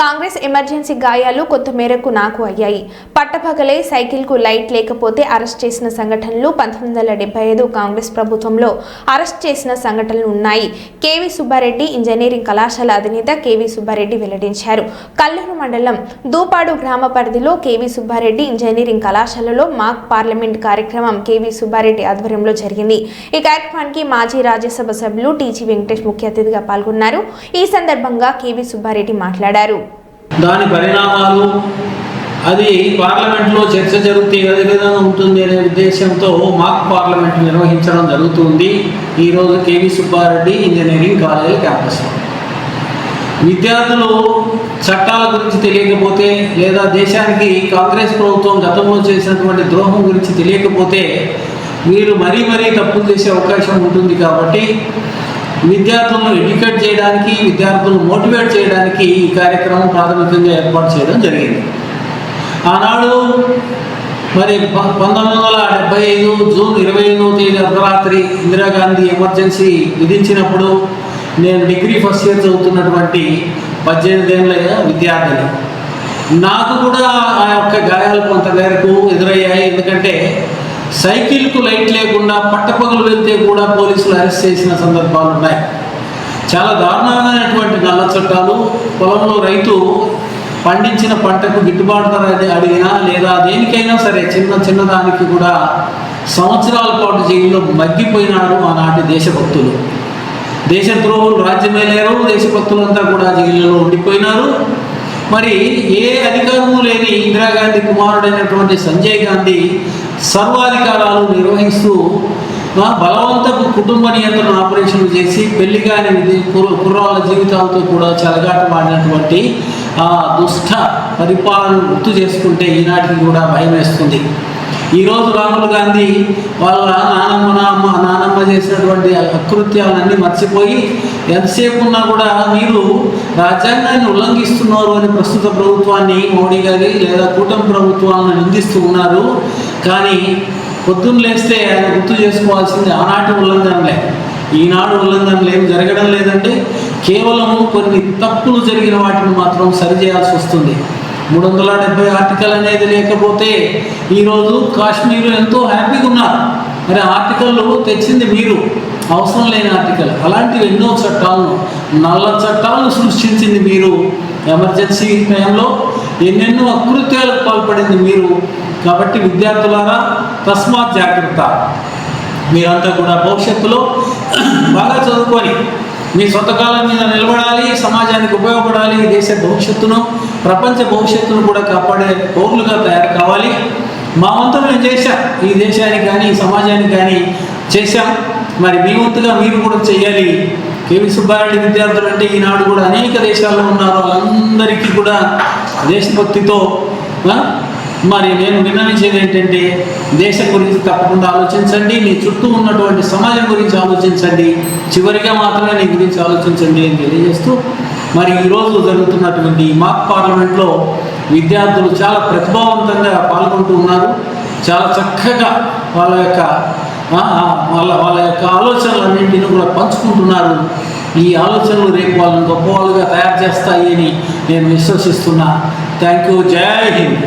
Congress emergency గాయాలు కొంతమేరకు నాకు అయ్యాయి. పట్టపగలే సైకిల్కు లైట్ లేకపోతే అరెస్ట్ చేసిన సంఘటనలు పంతొమ్మిది వందల డెబ్బై ఐదు కాంగ్రెస్ ప్రభుత్వంలో అరెస్ట్ చేసిన సంఘటనలు ఉన్నాయి. కేవి సుబ్బారెడ్డి ఇంజనీరింగ్ కళాశాల అధినేత కేవి సుబ్బారెడ్డి వెల్లడించారు. కల్లూరు మండలం దూపాడు గ్రామ పరిధిలో కేవి సుబ్బారెడ్డి ఇంజనీరింగ్ కళాశాలలో మాక్ పార్లమెంట్ కార్యక్రమం కేవి సుబ్బారెడ్డి ఆధ్వర్యంలో జరిగింది. ఈ కార్యక్రమానికి మాజీ రాజ్యసభ సభ్యులు టీజీ వెంకటేష్ ముఖ్య అతిథిగా పాల్గొన్నారు. ఈ సందర్భంగా కేవి సుబ్బారెడ్డి మాట్లాడారు. దాని పరిణామాలు అది పార్లమెంట్లో చర్చ జరిగితే ఏ విధంగా ఉంటుంది అనే ఉద్దేశంతో మాక్ పార్లమెంట్ నిర్వహించడం జరుగుతుంది. ఈరోజు K V Subbareddy engineering college campus విద్యార్థులు చట్టాల గురించి తెలియకపోతే లేదా దేశానికి కాంగ్రెస్ ప్రభుత్వం గతంలో చేసినటువంటి ద్రోహం గురించి తెలియకపోతే వీరు మరీ మరీ తప్పులు చేసే అవకాశం ఉంటుంది కాబట్టి విద్యార్థులను ఎడ్యుకేట్ చేయడానికి విద్యార్థులను మోటివేట్ చేయడానికి ఈ కార్యక్రమం ప్రాథమికంగా ఏర్పాటు చేయడం జరిగింది. ఆనాడు మరి పంతొమ్మిది వందల డెబ్బై ఐదు జూన్ ఇరవై ఐదవ తేదీ అర్ధరాత్రి ఇందిరాగాంధీ ఎమర్జెన్సీ విధించినప్పుడు నేను డిగ్రీ ఫస్ట్ ఇయర్ చదువుతున్నటువంటి పద్దెనిమిది ఏళ్ళ విద్యార్థిని. నాకు కూడా ఆ యొక్క గాయాలు కొంత మేరకు ఎదురయ్యాయి. ఎందుకంటే సైకిల్కు లైట్ లేకుండా పట్టపగలు వెళ్తే కూడా పోలీసులు అరెస్ట్ చేసిన సందర్భాలు ఉన్నాయి. చాలా దారుణమైనటువంటి నల్ల చట్టాలు. పొలంలో రైతు పండించిన పంటకు గిట్టుబాటు ధర అడిగినా లేదా దేనికైనా సరే చిన్న చిన్న దానికి కూడా సంవత్సరాల పాటు జైల్లో మగ్గిపోయినారు ఆనాటి దేశభక్తులు. దేశద్రోహులు రాజ్యమేలేరు దేశభక్తులంతా కూడా జైల్లో ఉండిపోయినారు. మరి ఏ అధికారము లేని ఇందిరాగాంధీ కుమారుడైనటువంటి సంజయ్ గాంధీ సర్వాధికారాలు నిర్వహిస్తూ బలవంతపు కుటుంబ నియంత్రణ ఆపరేషన్లు చేసి పెళ్ళి కాని కుర్రాళ్ళ జీవితాలతో కూడా చెలగాటమాడినటువంటి ఆ దుష్ట పరిపాలన గుర్తు చేసుకుంటే ఈనాటికి కూడా భయం వేస్తుంది. ఈరోజు రాహుల్ గాంధీ వాళ్ళ నానమ్మ నామ్మ నానమ్మ చేసినటువంటి అకృత్యాలన్నీ మర్చిపోయి ఎంతసేపు ఉన్నా కూడా మీరు రాజ్యాంగాన్ని ఉల్లంఘిస్తున్నారు అని ప్రస్తుత ప్రభుత్వాన్ని మోడీ గారి లేదా కూటమి ప్రభుత్వాలను నిందిస్తూ ఉన్నారు. కానీ పొద్దున్న లేస్తే ఆయన గుర్తు చేసుకోవాల్సింది ఆనాటి ఉల్లంఘనలే. ఈనాడు ఉల్లంఘనలు ఏం జరగడం లేదంటే కేవలము కొన్ని తప్పులు జరిగిన వాటిని మాత్రం సరిచేయాల్సి వస్తుంది. మూడు వందల డెబ్బై ఆర్టికల్ అనేది లేకపోతే ఈరోజు కాశ్మీర్ ఎంతో హ్యాపీగా ఉన్నారు. మరి ఆర్టికల్ తెచ్చింది మీరు. అవసరం లేని ఆర్టికల్. అలాంటివి ఎన్నో చట్టాలను నల్ల చట్టాలను సృష్టించింది మీరు. ఎమర్జెన్సీ టైంలో ఎన్నెన్నో అకృత్యాలకు పాల్పడింది మీరు. కాబట్టి విద్యార్థులారా తస్మాత్ జాగ్రత్త. మీరంతా కూడా భవిష్యత్తులో బాగా చదువుకొని మీ సొంత కాలం మీద నిలబడాలి సమాజానికి ఉపయోగపడాలి దేశ భవిష్యత్తును ప్రపంచ భవిష్యత్తును కూడా కాపాడే పౌరులుగా తయారు కావాలి. మా వంతు మేము చేశాం. ఈ దేశానికి కానీ సమాజానికి కానీ చేశాం. మరి మీ వంతుగా మీరు కూడా చేయాలి. కేవి సుబ్బారెడ్డి విద్యార్థులు అంటే ఈనాడు కూడా అనేక దేశాల్లో ఉన్నారు. వాళ్ళందరికీ కూడా దేశభక్తితో మరి నేను విన్నవించేది ఏంటంటే దేశం గురించి తప్పకుండా ఆలోచించండి మీ చుట్టూ ఉన్నటువంటి సమాజం గురించి ఆలోచించండి చివరిగా మాత్రమే నీ గురించి ఆలోచించండి అని తెలియజేస్తూ మరి ఈరోజు జరుగుతున్నటువంటి మాక్ పార్లమెంట్లో విద్యార్థులు చాలా ప్రతిభావంతంగా పాల్గొంటూ ఉన్నారు. చాలా చక్కగా వాళ్ళ యొక్క వాళ్ళ వాళ్ళ యొక్క ఆలోచనలన్నింటినీ కూడా పంచుకుంటున్నారు. ఈ ఆలోచనలు రేపు వాళ్ళని గొప్ప వాళ్ళుగా తయారు చేస్తాయి అని నేను విశ్వసిస్తున్నా థ్యాంక్ యూ జై హింద్.